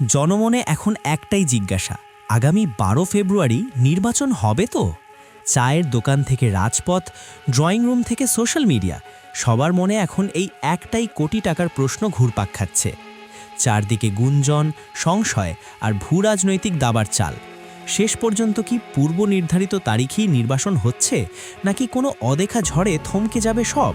জনমনে এখন একটাই জিজ্ঞাসা, আগামী বারো ফেব্রুয়ারি নির্বাচন হবে তো? চায়ের দোকান থেকে রাজপথ, ড্রয়িং রুম থেকে সোশ্যাল মিডিয়া, সবার মনে এখন এই একটাই কোটি টাকার প্রশ্ন ঘুরপাক খাচ্ছে। চারদিকে গুঞ্জন, সংশয় আর ভূ রাজনৈতিক দাবার চাল। শেষ পর্যন্ত কি পূর্ব নির্ধারিত তারিখেই নির্বাসন হচ্ছে, নাকি কোনো অদেখা ঝড়ে থমকে যাবে সব?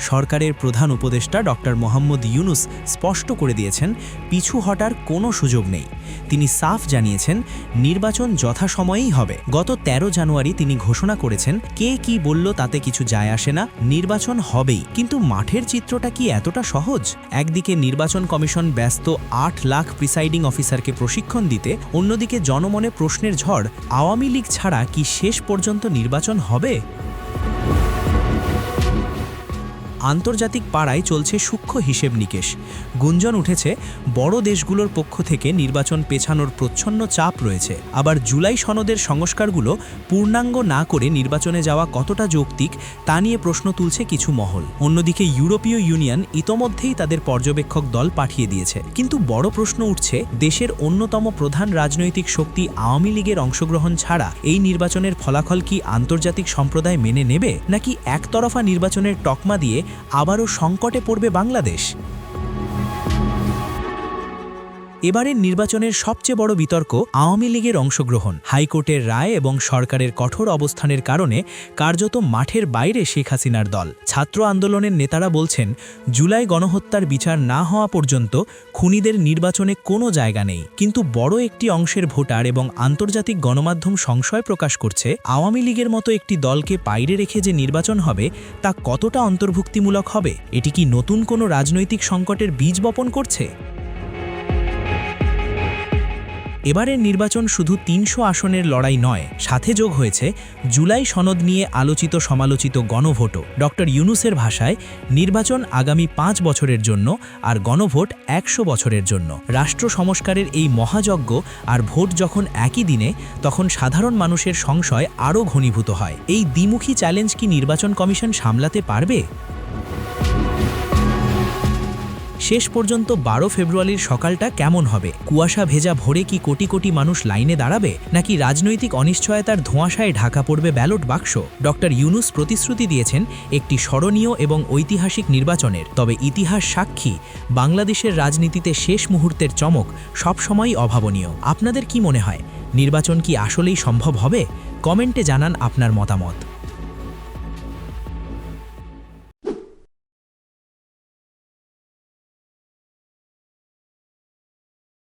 সরকারের প্রধান উপদেষ্টা ডক্টর মোহাম্মদ ইউনুস স্পষ্ট করে দিয়েছেন, পিছু হটার কোনো সুযোগ নেই। তিনি সাফ জানিয়েছেন, নির্বাচন যথাসময়েই হবে। গত ১৩ জানুয়ারি তিনি ঘোষণা করেছেন, কে কি বলল তাতে কিছু যায় আসে না, নির্বাচন হবেই। কিন্তু মাঠের চিত্রটা কি এতটা সহজ? একদিকে নির্বাচন কমিশন ব্যস্ত আট লাখ প্রিসাইডিং অফিসারকে প্রশিক্ষণ দিতে, অন্যদিকে জনমনে প্রশ্নের ঝড়, আওয়ামী লীগ ছাড়া কি শেষ পর্যন্ত নির্বাচন হবে? আন্তর্জাতিক পাড়ায় চলছে সূক্ষ্ম হিসেব নিকেশ। গুঞ্জন উঠেছে, বড় দেশগুলোর পক্ষ থেকে নির্বাচন পেছানোর প্রচ্ছন্ন চাপ রয়েছে। আবার জুলাই সনদের সংস্কারগুলো পূর্ণাঙ্গ না করে নির্বাচনে যাওয়া কতটা যৌক্তিক, তা নিয়ে প্রশ্ন তুলছে কিছু মহল। অন্যদিকে ইউরোপীয় ইউনিয়ন ইতোমধ্যেই তাদের পর্যবেক্ষক দল পাঠিয়ে দিয়েছে। কিন্তু বড় প্রশ্ন উঠছে, দেশের অন্যতম প্রধান রাজনৈতিক শক্তি আওয়ামী লীগের অংশগ্রহণ ছাড়া এই নির্বাচনের ফলাফল কি আন্তর্জাতিক সম্প্রদায় মেনে নেবে, নাকি একতরফা নির্বাচনের টকমা দিয়ে আবারও সংকটে পড়বে বাংলাদেশ। এবারের নির্বাচনের সবচেয়ে বড় বিতর্ক আওয়ামী লীগের অংশগ্রহণ। হাইকোর্টের রায় এবং সরকারের কঠোর অবস্থানের কারণে কার্যত মাঠের বাইরে শেখ হাসিনার দল। ছাত্র আন্দোলনের নেতারা বলছেন, জুলাই গণহত্যার বিচার না হওয়া পর্যন্ত খুনিদের নির্বাচনে কোনো জায়গা নেই। কিন্তু বড় একটি অংশের ভোটার এবং আন্তর্জাতিক গণমাধ্যম সংশয় প্রকাশ করছে, আওয়ামী লীগের মতো একটি দলকে বাইরে রেখে যে নির্বাচন হবে, তা কতটা অন্তর্ভুক্তিমূলক হবে? এটি কি নতুন কোনো রাজনৈতিক সংকটের বীজ বপন করছে? এবারের নির্বাচন শুধু তিনশো আসনের লড়াই নয়, সাথে যোগ হয়েছে জুলাই সনদ নিয়ে আলোচিত সমালোচিত গণভোটও। ডক্টর ইউনুসের ভাষায়, নির্বাচন আগামী পাঁচ বছরের জন্য আর গণভোট একশো বছরের জন্য। রাষ্ট্র সংস্কারের এই মহাযজ্ঞ আর ভোট যখন একই দিনে, তখন সাধারণ মানুষের সংশয় আরও ঘনীভূত হয়। এই দ্বিমুখী চ্যালেঞ্জ কি নির্বাচন কমিশন সামলাতে পারবে? শেষ পর্যন্ত বারো ফেব্রুয়ারির সকালটা কেমন হবে? কুয়াশা ভেজা ভোরে কি কোটি কোটি মানুষ লাইনে দাঁড়াবে? নাকি রাজনৈতিক অনিশ্চয়তার ধোঁয়াশায় ঢাকা পড়বে ব্যালট বাক্স? ডক্টর ইউনুস প্রতিশ্রুতি দিয়েছেন একটি স্মরণীয় এবং ঐতিহাসিক নির্বাচনের। তবে ইতিহাস সাক্ষী, বাংলাদেশের রাজনীতিতে শেষ মুহূর্তের চমক সবসময়ই অভাবনীয়। আপনাদের কি মনে হয়? নির্বাচন কি আসলেই সম্ভব হবে? কমেন্টে জানান আপনার মতামত।